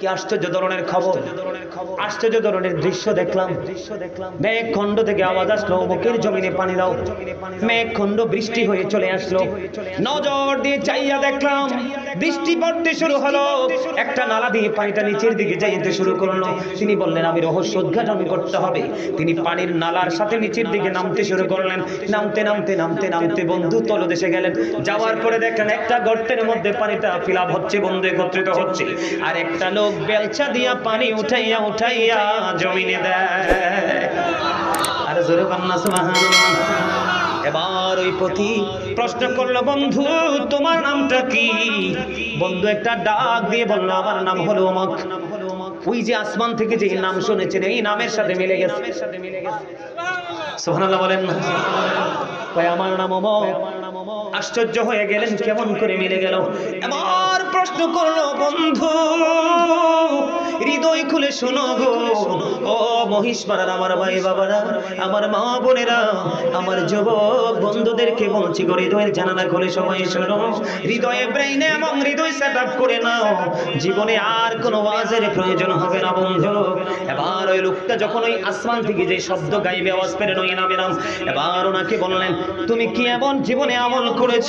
কি আশ্চর্য ধরনের খবর? আশ্চর্য ধরনের দৃশ্য দেখলাম। দৃশ্য দেখলাম মেঘ খণ্ড থেকে আওয়াজ আসলো, বুকের জমিনে পানি দাও। মেঘ খণ্ড বৃষ্টি হয়ে চলে আসলো। নজর দিয়ে চাইয়া দেখলাম, বৃষ্টি পড়তে শুরু হলো। একটা নালা দিয়ে পানিটা নিচের দিকে যাইতে শুরু করল। তিনি বললেন, আমি রহস্য উদ্ঘাটন করতে হবে। তিনি পানির নালার সাথে নিচের দিকে নামতে শুরু করলেন। নামতে নামতে নামতে নামতে বন্ধু তলদেশে গেলেন। যাওয়ার পরে দেখলেন, একটা গর্তের মধ্যে পানিটা ফিলাপ হচ্ছে, বন্ধু একত্রিত হচ্ছে। আর একটা লোক বেলচা দিয়া পানি উঠাইয়া উঠাইয়া জমিনে এবার ওই পতি প্রশ্ন করল, বন্ধু, তোমার নামটা কি? বন্ধু একটা ডাক দিয়ে বলল, আমার নাম হলো অমক। ওই যে আসমান থেকে যে নাম শুনেছেন, এই নামের সাথে মিলে গেছে। সুবহানাল্লাহ বলেন আমার নাম অমক? আশ্চর্য হয়ে গেলেন, কেমন করে মিলে গেল? এবার প্রশ্ন করল, বন্ধু, হৃদয় খুলে শোনো গো। ও মহিষ পাড়ার আমার ভাই বাবারা আমার মা বোনেরা, আমার যুবক বন্ধুদেরকে বলছি গো, হৃদয়ের জানালা খুলে সময় শোনো। হৃদয়ে ব্রেইনে এবং হৃদয় সেট আপ করে নাও। জীবনে আর কোনো ওয়াজের প্রয়োজন হবে না, বন্ধু। এবার ওই লোকটা যখন ওই আসমান থেকে যে শব্দ গাইবে, আওয়াজ পেরে নই নামে নাম এবার ওনাকে বললেন, তুমি কি এমন জীবনে আমল করেছ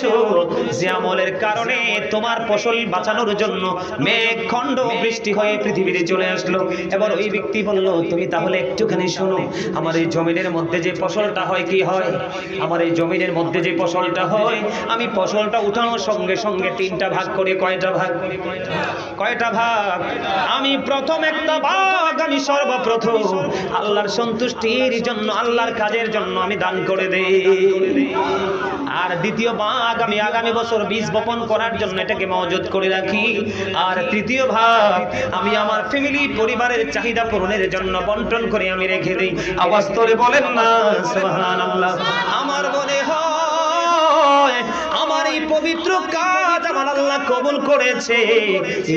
যে আমলের কারণে তোমার ফসল বাঁচানোর জন্য মেঘ খণ্ড বৃষ্টি হয়ে পৃথিবীতে চলে আসলো। এবার ওই ব্যক্তি বলল, তুমি তাহলে একটুখানি শোনো, আমার এই জমিনের মধ্যে যে ফসলটা হয়, কি হয়? আমার এই জমিনের মধ্যে যে ফসলটা হয়, আমি ফসলটা উঠানোর সঙ্গে সঙ্গে তিনটা ভাগ করে কয়টা ভাগ? কয়টা ভাগ? আমি প্রথম একটা ভাগ, আমি সর্বপ্রথম। আল্লাহর সন্তুষ্টির জন্য, আল্লাহর কাজের জন্য আমি দান করে দেই। আর দ্বিতীয় ভাগ আমি আগামী বছর বীজ বপন করার জন্য এটাকে মজুত করে রাখি। আর তৃতীয় ভাগ, আমি আমার ফ্যামিলি পরিবারের চাহিদা পূরণের জন্য বন্টন করে আমি রেখে দিই। আওয়াজ তোরে বলেন না আমার মনে হয় এই পবিত্র কাজ আমার আল্লাহ কবুল করেছে।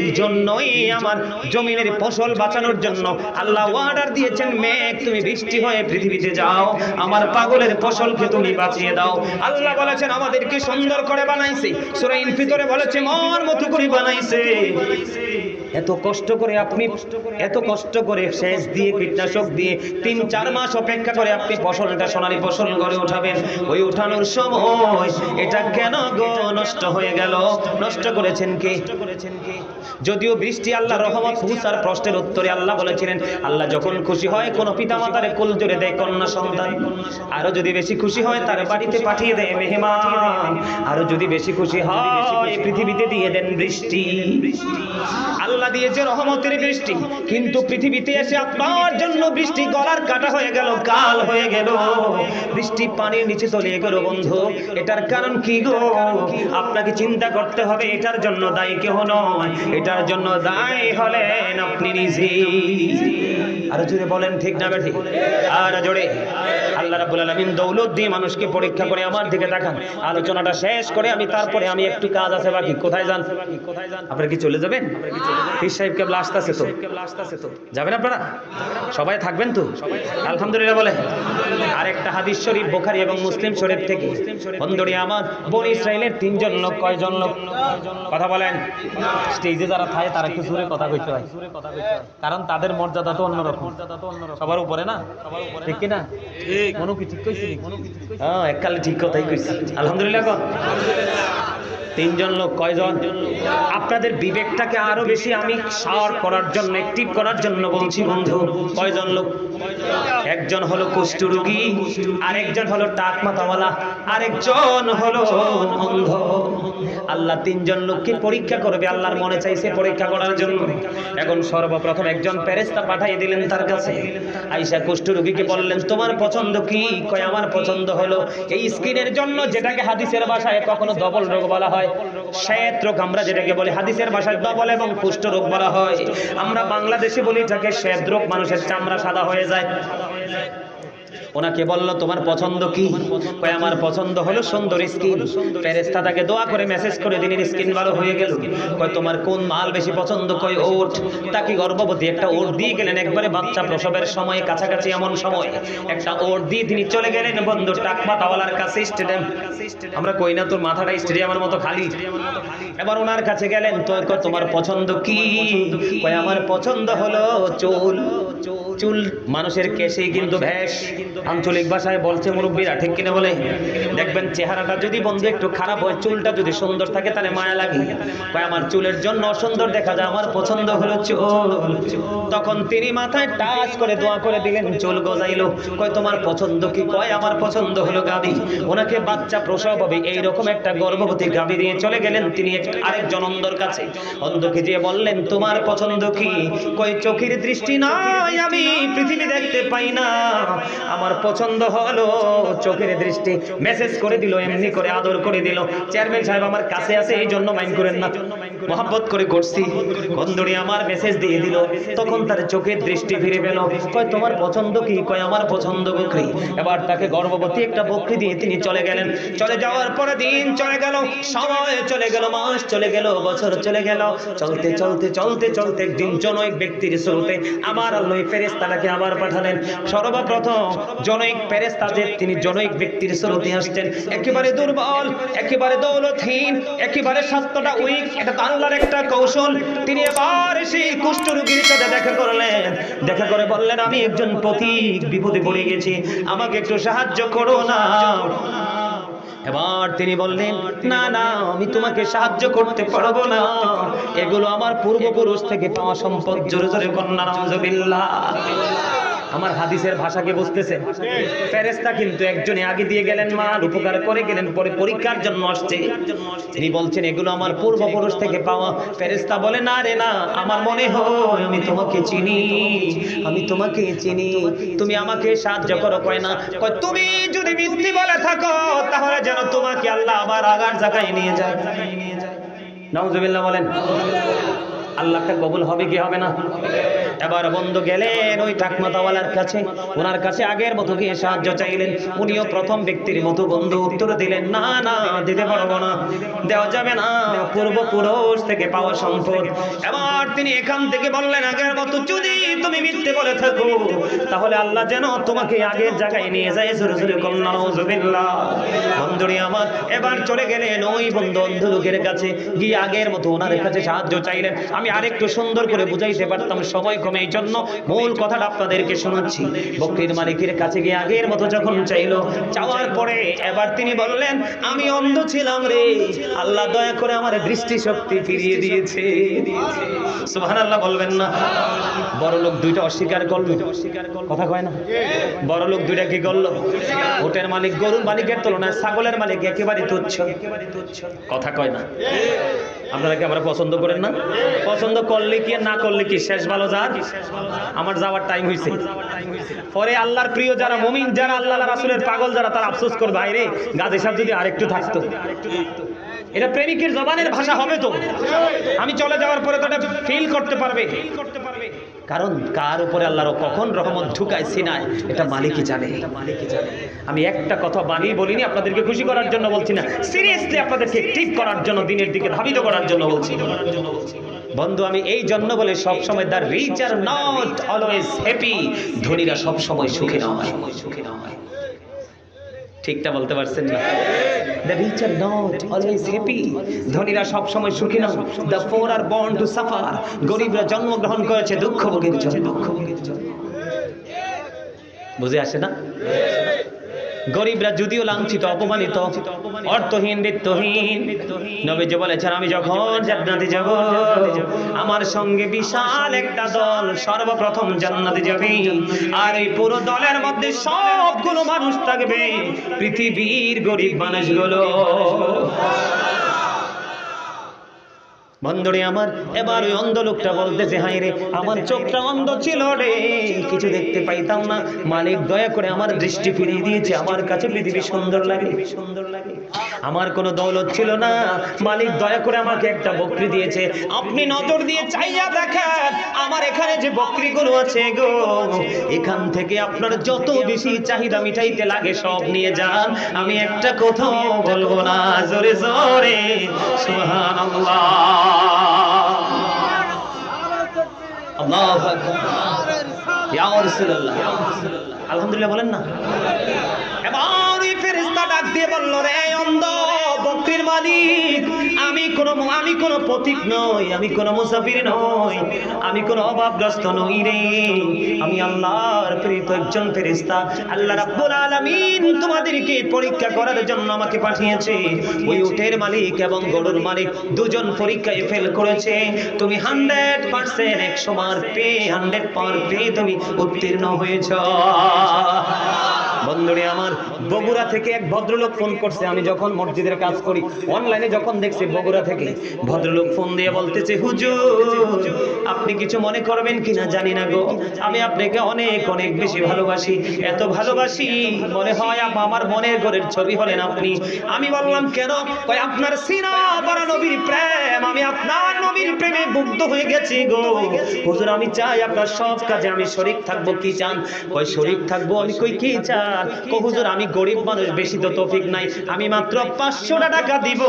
এই জন্যই আমার জমিনের ফসল বাঁচানোর জন্য আল্লাহ অর্ডার দিয়েছেন, মেঘ, তুমি বৃষ্টি হয়ে পৃথিবীতে যাও। আমার পাগলের ফসলকে তুমি বাঁচিয়ে দাও। আল্লাহ বলেছেন, আমাদেরকে সুন্দর করে বানাইছে। সূরা ইনফিতরে বলেছে মন মতো করে বানাইছে। এত কষ্ট করে আপনি, এত কষ্ট করে সেচ দিয়ে, কীটনাশক দিয়ে তিন, চার মাস অপেক্ষা করে আপনি ফসলটা, সোনালী ফসল গড়ে উঠাবেন ওই উঠানোর সময় এটা কেন গো নষ্ট হয়ে গেল? নষ্ট করেছেন কে? যদিও বৃষ্টি আল্লাহ রহমত হুসার প্রশ্নের উত্তরে আল্লাহ বলেছিলেন, আল্লাহ যখন খুশি হয় কোন পিতা মাতারে কোল জোরে দেয় কন্যা সন্তান। আরও যদি বেশি খুশি হয় তার বাড়িতে পাঠিয়ে দেয় মেহমান। আরও যদি বেশি খুশি হয়, পৃথিবীতে দিয়ে দেন বৃষ্টি। আল্লাহ দিয়েছে রহমতের বৃষ্টি। কিন্তু পৃথিবীতে এসে আপনার জন্য বৃষ্টি গলার কাটা হয়ে গেল, কাল হয়ে গেল। বৃষ্টি পানির নিচে তলিয়ে গেল, বন্ধু। এটার কারণ কি গো? আপনাকে চিন্তা করতে হবে, এটার জন্য দায়ী কেহ নয়। এটার জন্য দায়ী হলেন আপনি নিজে। আরও জোরে বলেন, ঠিক না ঠিক আর জোরে। আল্লাহ রাব্বুল আলামিন দৌলত দিয়ে মানুষকে পরীক্ষা করে আমার দিকে তাকান আলোচনাটা শেষ করে আমি, তারপরে আমি একটু কাজ আছে বাকি। কোথায় যান কোথায় যান? আপনারা কি চলে যাবেন? পীর সাহেব কেবল আসতেছে তো? যাবেন আপনারা? সবাই থাকবেন তো? আলহামদুলিল্লাহ বলে আরেকটা হাদিস শরীফ বোখারি এবং মুসলিম শরীফ থেকে। বন্ধুরি আমার বন ইসরায়েলের তিনজন লোক, কয়জন লোক? কথা বলেন। স্টেজে যারা থাকে, তারা একটু জোরে কথা কইতে হয়। কারণ তাদের মর্যাদা তো অন্যরকম। সবার উপরে না? ঠিক কি না মনু কি ঠিক কইছি হ্যাঁ এককালে ঠিক কথাই কইছি। আলহামদুলিল্লাহ তিনজন লোক, কয়জন? আপনাদের বিবেকটাকে আরও বেশি আমি সার করার জন্য অ্যাক্টিভ করার জন্য বলছি, বন্ধু, কয়জন লোক? একজন হলো কুষ্ঠরোগী আরেকজন হলো টাক মাথাওয়ালা, আরেকজন হলো অন্ধ। আল্লাহ তিনজন লোককে পরীক্ষা করবে, আল্লাহর মনে চাইছে পরীক্ষা করার জন্য। এখন সর্বপ্রথম একজন প্যারেস্তা পাঠিয়ে দিলেন তার কাছে। আইসা কুষ্ঠরোগীকে বললেন, তোমার পছন্দ কি? কয়, আমার পছন্দ হলো এই স্কিনের জন্য যেটাকে হাদিসের ভাষায় কখনো ডবল রোগ বলা হয় শ্বেত রোগ আমরা যেটাকে বলি, হাদিসের ভাষায় ডবল এবং কুষ্ঠ রোগ বলা হয়। আমরা বাংলাদেশে বলি এটাকে শ্বেত রোগ, মানুষের চামড়া সাদা হয়ে যায়। ওনাকে বলল তোমার পছন্দ কি? কয় আমার পছন্দ হলো সুন্দর স্কিন। ফেরেশতা তাকে দোয়া করে মেসেজ করে দিনের স্কিন ভালো হয়ে গেল। কয় তোমার কোন মাল বেশি পছন্দ? কয় ওট। তাকে গর্ভবতী একটা ওট দিয়ে গেলেন। একবারে বাচ্চা প্রসবের সময় কাছাকাছি এমন সময় একটা ওট দিয়ে তিনি চলে গেলেন। বন্ধু টাকমাতাওয়ালার কাছে স্টেডিয়াম। আমরা কই না তোর মাথাটা স্টেডিয়ামের মতো খালি। এবার ওনার কাছে গেলেন তো কয় তোমার পছন্দ কি? কয় আমার পছন্দ হলো চুল। চুল মানুষের কেশেই কিন্তু ভ্যাস আঞ্চলিক ভাষায় বলছে মুরব্বীরা, ঠিক কিনা বলে? দেখবেন চেহারাটা যদি বন্ধু একটু খারাপ হয়, চুলটা যদি সুন্দর থাকে, তাহলে মায়া লাগে। আমার চুলের জন্য সুন্দর দেখা যায়, আমার পছন্দ হলো চুল। তখন তিনি মাথায় টাচ করে দোয়া করে দিলেন, চুল গজাইলো। কয়, তোমার পছন্দ কি? কয়, আমার পছন্দ হলো গাবি। ওনাকে বাচ্চা প্রসব হবে, এইরকম একটা গর্ভবতী গাবি দিয়ে চলে গেলেন তিনি আরেকজন অন্ধর কাছে। অন্ধকে দিয়ে বললেন, তোমার পছন্দ কি? কয়, চোখের দৃষ্টি নাই আমি। পৃথিবী দেখতে পাই না। আমার পছন্দ হলো, চোখের দৃষ্টি মেসেজ করে দিল, এমনি করে আদর করে দিল। চেয়ারম্যান সাহেব আমার কাছে আছে, এই জন্য মাইন্ড করেন না। মোহাব্বত করে করছি। বন্ধুরি আমার মেসেজ দিয়ে দিল। তখন তার চোখের দৃষ্টি ফিরে পেল। কয়, তোমার পছন্দ কি? কয়, আমার পছন্দ বকরি। এবার তাকে গর্ভবতী একটা বকরি দিয়ে তিনি চলে গেলেন। চলে যাওয়ার পরে দিন চলে গেল। সময় চলে গেল, মাস চলে গেল, বছর চলে গেল। চলতে চলতে চলতে চলতে একদিন জনৈক ব্যক্তির স্রোতে আমার আল্লাহ ফেরেস্তাটাকে আবার পাঠালেন। সর্বপ্রথম জনৈক ফেরেস্তা যে তিনি জনৈক ব্যক্তির স্রোতে আসছেন। একেবারে দুর্বল, একেবারে দৌলতহীন, একেবারে স্বাস্থ্যটা উইক এটা আল্লাহর একটা কৌশল। তিনি এবার সেই কুষ্ঠ রোগীর সাথে দেখা করলেন। দেখা করে বললেন, আমি একজন পথিক বিপদে পড়ে গেছি। আমাকে একটু সাহায্য করো না। এবার তিনি বললেন, না না, আমি তোমাকে সাহায্য করতে পারব না। এগুলো আমার পূর্বপুরুষ থেকে পাওয়া সম্পদ। জোরে জোরে কন্যা, নাউজুবিল্লাহ। আমার হাদিসের ভাষাকে বুঝতেছে? ফেরেস্তা কিন্তু একজনে আগে দিয়ে গেলেন মাল, উপকার করে গেলেন, পরে পরীক্ষার জন্য আসছে। তিনি বলছেন, এগুলো আমার পূর্বপুরুষ থেকে পাওয়া। ফেরেস্তা বলে, না রে, না, আমার মনে হয় আমি তোমাকে চিনি, আমি তোমাকে চিনি। তুমি আমাকে সাহায্য করো। কয়, না। কয়, তুমি যদি মিথ্যে বলে থাকো, তাহলে যেন তোমাকে আল্লাহ আবার আগার জায়গায় নিয়ে যায়। নাউজুবিল্লাহ বলেন আল্লাহটা কবুল হবে কি হবে না? এবার বন্ধু গেলেন ওই টাকমাতাওয়ালার কাছে। ওনার কাছে আগের মতো গিয়ে সাহায্য চাইলেন। উনিও প্রথম ব্যক্তির মতো বন্ধু উত্তর দিলেন, না না, দিতে পারব না। দেওয়া যাবে না। পূর্বপুরুষ থেকে পাওয়া সম্পদ। এবার তিনি এখান থেকে বললেন, আগের মতো যদি তুমি মিথ্যে বলে থাকো, তাহলে আল্লাহ যেন তোমাকে আগের জায়গায় নিয়ে যায়। জোরে জোরে বন্ধুরি আমার, এবার চলে গেলেন ওই বন্ধু অন্ধ লোকের কাছে। গিয়ে আগের মতো ওনার কাছে সাহায্য চাইলেন। আমি আরেকটু সুন্দর করে বুঝাইতে পারতাম সময় কমে, এই জন্য মূল কথাটা আপনাদেরকে শোনাচ্ছি। বকরির মালিকের কাছে গিয়ে আগের মতো যখন চাইলো, চাওয়ার পরে এবার তিনি বললেন, আমি অন্ধ ছিলাম রে। আল্লাহ দয়া করে আমার দৃষ্টি শক্তি ফিরিয়ে দিয়েছে। সুবহান আল্লাহ বলবেন না। বড় লোক দুইটা অস্বীকার করল। কথা কয় না? বড় লোক দুইটা কি করল? ওটের মালিক, গরুর মালিকের তুলনায় ছাগলের মালিক একেবারে তুচ্ছ। কথা কয় না? আপনারা কি আমরা পছন্দ করেন না? পছন্দ করলে কি না করলে কি? শেষ ভালো যার? আমার যাওয়ার টাইম হয়েছে পরে আল্লাহর প্রিয় যারা মমিন যারা আল্লাহ রাসুলের পাগল যারা তারা আফসোস করবে বাইরে গাজী সাহেব যদি আরেকটু থাকতো। এটা প্রেমিকের জবানের ভাষা হবে তো। আমি চলে যাওয়ার পরে তো এটা ফিল করতে পারবে। কারণ কার উপরে আল্লাহর কখন রহমত ঢুকায় সিনায় এটা মালিকই জানে। মালিকই জানে আমি একটা কথা বানিয়ে বলিনি আপনাদেরকে খুশি করার জন্য বলছি না। সিরিয়াসলি আপনাদেরকে ঠিক করার জন্য দিনের দিকে ধাবিত করার জন্য বলছি। বন্ধু, আমি এই জন্য বলে সব সময় the rich are not always happy ধনীরা সব সময় সুখী নয়। সুখী নয় ঠিকটা বলতে পারছেন না? The rich are not always happy ধনীরা সব সময় সুখী নয়। The poor are born to suffer গরিবরা জন্মগ্রহণ করেছে দুঃখ ভোগের জন্য দুঃখ ভোগের জন্য। বুঝে আসে না? গরিবরা যদিও লাঞ্ছিত, অপমানিত, অর্থহীন নিত্যহীন বলেছেন, আমি যখন জান্নাতে যাব, আমার সঙ্গে বিশাল একটা দল, সর্বপ্রথম জান্নাতে যাবে। আর এই পুরো দলের মধ্যে সবগুলো মানুষ থাকবে, পৃথিবীর গরিব মানুষগুলো। বন্ধুরে আমার, এবার ওই অন্ধ লোকটা বলতেছে হাই রে, আমার চোখটা অন্ধ ছিল রে, কিছু দেখতে পাইতাম না। মালিক দয়া করে আমার দৃষ্টি ফিরিয়ে দিয়েছে, আমার কাছে পৃথিবী সুন্দর লাগে সুন্দর লাগে আমার কোনো দৌলত ছিল না। মালিক দয়া করে আমাকে একটা বকরি দিয়েছে। আপনি নজর দিয়ে চাইয়া দেখেন, আমার এখানে যে বকরিগুলো আছে গো, এখান থেকে আপনার যত বেশি চাহিদা মিটাইতে লাগে সব নিয়ে যান। আমি একটা কোথাও বলব না, জোরে জোরে, সুবহানাল্লাহ। আলহামদুলিল্লাহ বলেন না। এবার ওই ফেরেশতা ডাক দিয়ে বলল রে অন্ধ! বকরির মালিক। আমি কোন আমি কোন পথিক নই, আমি কোন মুসাফির নই। আমি কোন অভাবগ্রস্ত নই রে। আমি আল্লাহর প্রেরিত একজন ফেরেশতা। আল্লাহ রাব্বুল আলামিন তোমাদেরকে পরীক্ষা করার জন্য আমাকে পাঠিয়েছে। ওই উটের মালিক এবং গরুর মালিক দুজন পরীক্ষায় ফেল করেছে। তুমি হান্ড্রেড পার্সেন্ট একশো মার পে হান্ড্রেড পার পে তুমি উত্তীর্ণ হয়েছ। বন্ধুরে আমার, বগুড়া থেকে এক ভদ্রলোক ফোন করছে। আমি যখন মসজিদের কাজ করি অনলাইনে যখন দেখছি বগুড়া থেকে, ভদ্রলোক ফোন দিয়ে বলতেছে, হুজুর আপনি কিছু মনে করবেন কিনা জানি না গো। আমি আপনাকে অনেক অনেক বেশি ভালোবাসি। এত ভালোবাসি, মনে হয় আমার মনের ঘরের ছবি হলেন আপনি। আমি বললাম, কেন? আপনার সিনা বড় নবীর প্রেম। আমি আপনার নবীর প্রেমে মুগ্ধ হয়ে গেছি গো। হুজুর, আমি চাই আপনার সব কাজে আমি শরীক থাকব, কি চান? কই শরীক থাকব? আমি কই, কি চান? কো হুজুর, আমি গরিব মানুষ, বেশি তো তৌফিক নাই। আমি মাত্র পাঁচশো টাকা দিব।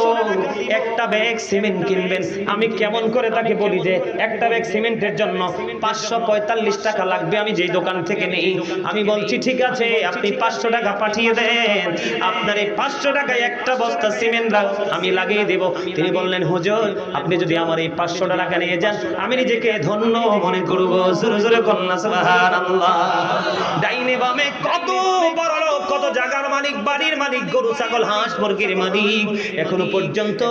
একটা ব্যাগ সিমেন্ট কিনবেন। আমি কেমন করে তাকে বলি যে, একটা ব্যাগ সিমেন্টের জন্য পাঁচশো পঁয়তাল্লিশ টাকা লাগবে। আমি যেই দোকান থেকে নেই, আমি বলছি, ঠিক আছে, আপনি পাঁচশো টাকা পাঠিয়ে দেন। আপনার এই পাঁচশো টাকায় একটা বস্তা সিমেন্ট আমি লাগিয়ে দেব। তিনি বললেন, হুজুর, আপনি যদি আমার এই পাঁচশো টাকা নিয়ে যান, আমি নিজেকে ধন্য মনে করব। জোরে জোরে কন্যা ডাইনে বামে কত জায়গার মালিক, বাড়ির মালিক, গরু, ছাগল, হাঁস, মুরগির মালিক। এখনও পর্যন্ত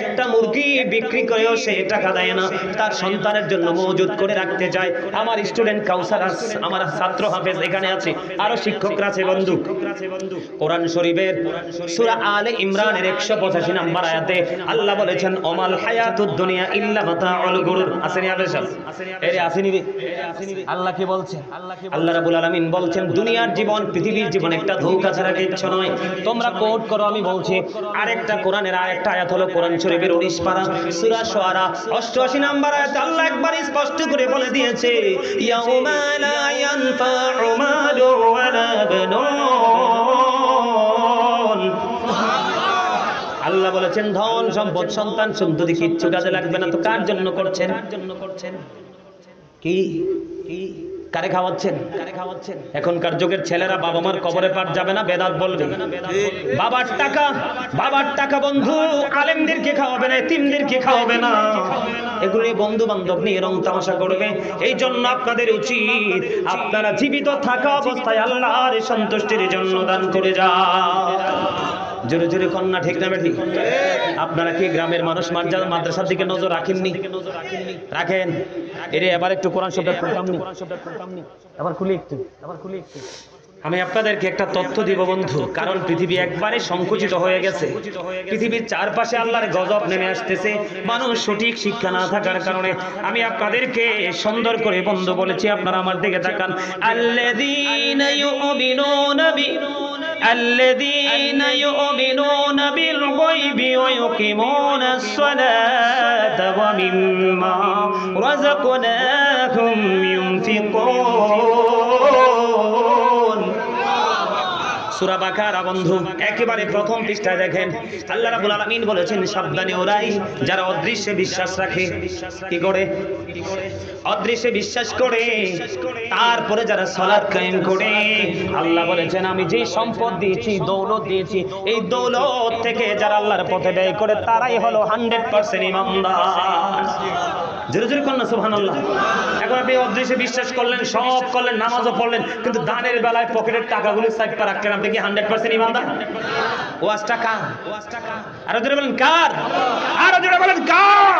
একটা মুরগি বিক্রি করেও সে টাকা দেয় না। তার সন্তানের জন্য মজুদ করে রাখতে চায়। আমার স্টুডেন্ট কাউসার আমার ছাত্র হাফেজ এখানে আছে। আরও শিক্ষকরা আছে, বন্ধু। কোরআন শরীফের সূরা আলে ইমরানের 185 নম্বর আয়াতে আল্লাহ বলেছেন, ওমাল হায়াতুদ দুনিয়া ইল্লা মাতাউল গুরুর। আসেনি সব এরে আসেনি আল্লাহ কি বলছেন? আল্লাহ রাব্বুল আলামিন বলছেন, দুনিয়ার জীবন, পৃথিবীর জীবন একটা ধোঁকা ছাড়া কিচ্ছু নয়। তোমরা কোট করো, আমি বলছি। আরেকটা কোরআনের আরেকটা আয়াত হলো কোরআন শরীফের 19 পারা সূরা শুআরা 88 নম্বর আয়াত আল্লাহ একবার স্পষ্ট করে বলে দিয়েছে, ইয়াউমা আল্লাহ বলেছেন, ধন, সম্পদ, সন্তান সন্ততি কিচ্ছু কাজে লাগবে না। তো কার জন্য করছেন? কি কি? কারে খাওয়াচ্ছেন? এখনকার যুগের ছেলেরা বাবা মার কবরে পাঠ যাবে না, বেদাত বলবে। বাবার টাকা বাবার টাকা বন্ধু, আলেমদেরকে খাওয়াবে না, এতিমদেরকে খাওয়াবে না। এগুলো বন্ধু বান্ধব নিয়ে রং তামাশা করবে। এই জন্য আপনাদের উচিত আপনারা জীবিত থাকা অবস্থায় আল্লাহর সন্তুষ্টির জন্য দান করে যান। জোরে জোরে কন্যা, ঠিক না ঠিক আপনারা কি গ্রামের মানুষ? মাদ্রাসা মাদ্রাসার দিকে নজর রাখেননি? রাখেন। এরে, এবার একটু কোরআন শব্দ খুলতাম নি। আবার খুলি একটু। আবার খুলি একটু আমি আপনাদেরকে একটা তথ্য দিব, বন্ধু। কারণ পৃথিবী একবারে সংকুচিত হয়ে গেছে। পৃথিবীর চারপাশে আল্লাহর গজব নেমে আসতেছে। মানুষ সঠিক শিক্ষা না থাকার কারণে আমি আপনাদেরকে সুন্দর করে বন্ধু বলেছি, আপনারা আমার দিকে তাকান। আল্লাযীনা ইউমিনুনা الذين يؤمنون بالغيب ويقيمون الصلاة ومما رزقناهم ينفقون. বাকারা, বন্ধু, একেবারে প্রথম পৃষ্ঠায় দেখেন। আল্লাহ আলামিন বলেছেন, সাবধানে ওরাই যারা অদৃশ্যে বিশ্বাস রাখে, কি করে? অদৃশ্যে বিশ্বাস করে, তারপরে যারা সালাত কায়েম করে। আল্লাহ বলেছেন, আমি যে সম্পদ দিয়েছি, দৌলত দিয়েছি, এই দৌলত থেকে যারা আল্লাহর পথে ব্যয় করে, তারাই হলো 100% ইমানদার। জোরে কন্যা আল্লাহ এখন আপনি অদৃশ্যে বিশ্বাস করলেন, সব করলেন, নামাজও পড়লেন, কিন্তু দানের বেলায় পকেটের টাকাগুলো সাইড পা রাখলেন। আপনি কি হান্ড্রেড পার্সেন্ট ইমানদার? ওয়াজ টাকা। আরও জোরে বলেন, কার? আরও জোরে বলেন, কার?